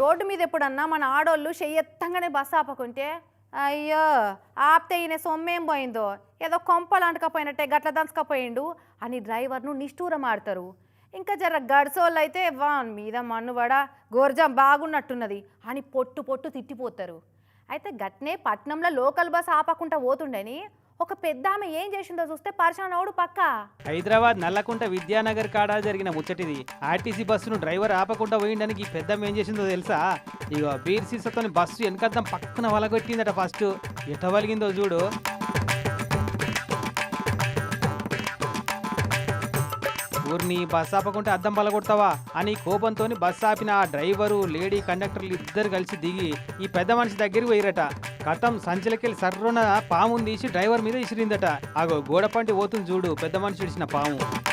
Road మీద ఎప్పుడన్నా మన ఆడోళ్ళు చెయ్యెత్తంగానే బస్సు ఆపకుంటే అయ్యో ఆపితే ఈయన సొమ్మేం పోయిందో? ఏదో కొంపలు అంటకపోయినట్టే గట్ల దంచకపోయిండు అని డ్రైవర్ను నిష్ఠూరం ఆడతారు. ఇంకా జర గడిసోళ్ళు అయితే వాన్ మీద మన్నుబడ గోర్జం బాగున్నట్టున్నది అని పొట్టు పొట్టు తిట్టిపోతారు. అయితే గట్నే పట్నంలో లోకల్ బస్ ఆపకుండా పోతుండని ఒక పెద్ద ఆమె ఏం చేసిందో చూస్తే పరిశాన్ పక్క. హైదరాబాద్ నల్లకుంట విద్యానగర్ కాడ జరిగిన ముచ్చటిది. ఆర్టీసీ బస్సును డ్రైవర్ ఆపకుండా పోయిండనికి ఈ పెద్దమ్మ ఏం చేసిందో తెలుసా? ఇగో బీఆర్సీసతోని బస్సు వెనకద్దం పక్కన వలగొట్టిందట ఫస్ట్. ఎట వలిగిందో చూడు. ఊరిని బస్ ఆపకుంటే అద్దం పలగొడతావా? అని కోపంతో బస్ ఆపిన ఆ డ్రైవరు లేడీ కండక్టర్లు ఇద్దరు కలిసి దిగి ఈ పెద్ద మనిషి దగ్గరికి పోయిరట. కథం సంచలకెళ్ళి సర్రున పాముని తీసి డ్రైవర్ మీద ఇసిరిందట. ఆగో గోడపంటి పోతుంది చూడు పెద్ద మనిషి ఇడిచిన పాము.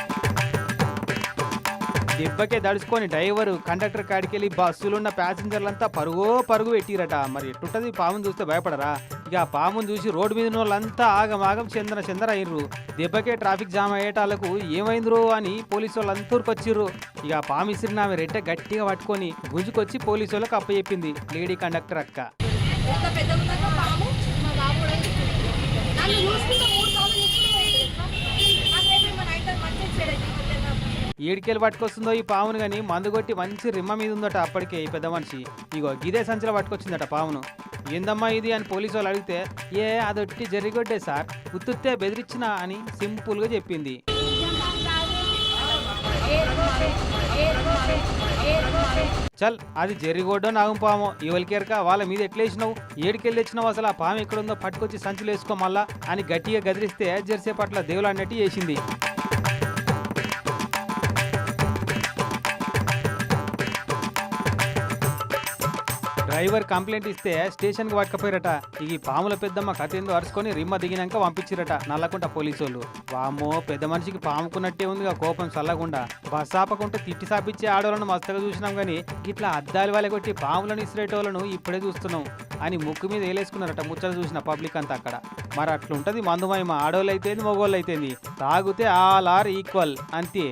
దెబ్బకే దడుచుకొని డ్రైవరు కండక్టర్ కాడికెళ్ళి బస్సులున్న ప్యాసింజర్లంతా పరుగో పరుగు పెట్టిరట. మరి ఎట్టుంటది? పాముని చూస్తే భయపడరా? ఇక ఆ పాముని చూసి రోడ్డు మీద వాళ్ళంతా ఆగమాగం చెందన చెందర అయ్యారు దెబ్బకే ట్రాఫిక్ జామ్ అయ్యేటాలకు ఏమైందిరో అని పోలీసు వాళ్ళంతా ఊరుకొచ్చిర్రు ఇక ఆ పాము ఇసిరిన ఆమె రెట్టె గట్టిగా పట్టుకొని గుంజుకొచ్చి పోలీసు వాళ్ళకి అప్పచెప్పింది. లేడీ కండక్టర్ అక్క ఎంత పెద్ద ఉందన్న పాము మా బాబు కూడా నన్ను చూసుకుంటే మూడు సార్లు చూసుకుంటూ పోయింది నాకేమో మన అయితే మంచి చెడు ఏడికెళ్ళి పట్టుకొస్తుందో ఈ పామును కానీ మందు కొట్టి మంచి రిమ్మ మీద ఉందట అప్పటికే ఈ పెద్ద మనిషి. ఇగో గిదే సంచిలో పట్టుకొచ్చిందట పావును. ఏందమ్మా ఇది? అని పోలీసు వాళ్ళు అడిగితే ఏ అదొట్టి జరిగొడ్డే సార్. ఉత్తుత్తే బెదిరించిన అని సింపుల్గా చెప్పింది. చల్ అది జెర్రిగొడ్డో నాగం పాము ఇవలికెరక వాళ్ళ మీద ఎట్లేసినావు? ఏడికెళ్ళి తెచ్చినావు అసలు? ఆ పాము ఎక్కడుందో పట్టుకొచ్చి సంచులు వేసుకో మళ్ళా అని గట్టిగా గదిరిస్తే జెర్సే పట్ల దేవులు అన్నట్టు చేసింది. డ్రైవర్ కంప్లైంట్ ఇస్తే స్టేషన్కి పట్టుకపోయారట. ఈ పాముల పెద్దమ్మ కథ అరుచుకొని రిమ్మ దిగినాక పంపించారట నల్లకుంట పోలీసు వాళ్ళు వామ్మో పెద్ద మనిషికి పాముకున్నట్టే ఉందిగా కోపం చల్లకుండా. బస్ ఆపకుంటే తిట్టి సాపిచ్చే ఆడవాళ్ళను మస్తుగా చూసినాం కానీ ఇట్లా అద్దాలు వాళ్ళ కొట్టి పాములను ఇసిరేటోళ్ళను ఇప్పుడే చూస్తున్నాం అని ముక్కు మీద వేలేసుకున్నారట ముచ్చట చూసిన పబ్లిక్ అంతా అక్కడ. మరి అట్లుంటది మందుమయమ ఆడోళ్ళు అయితేంది మగోళ్ళు అయితేంది తాగితే ఆల్ ఆర్ ఈక్వల్ అంతే.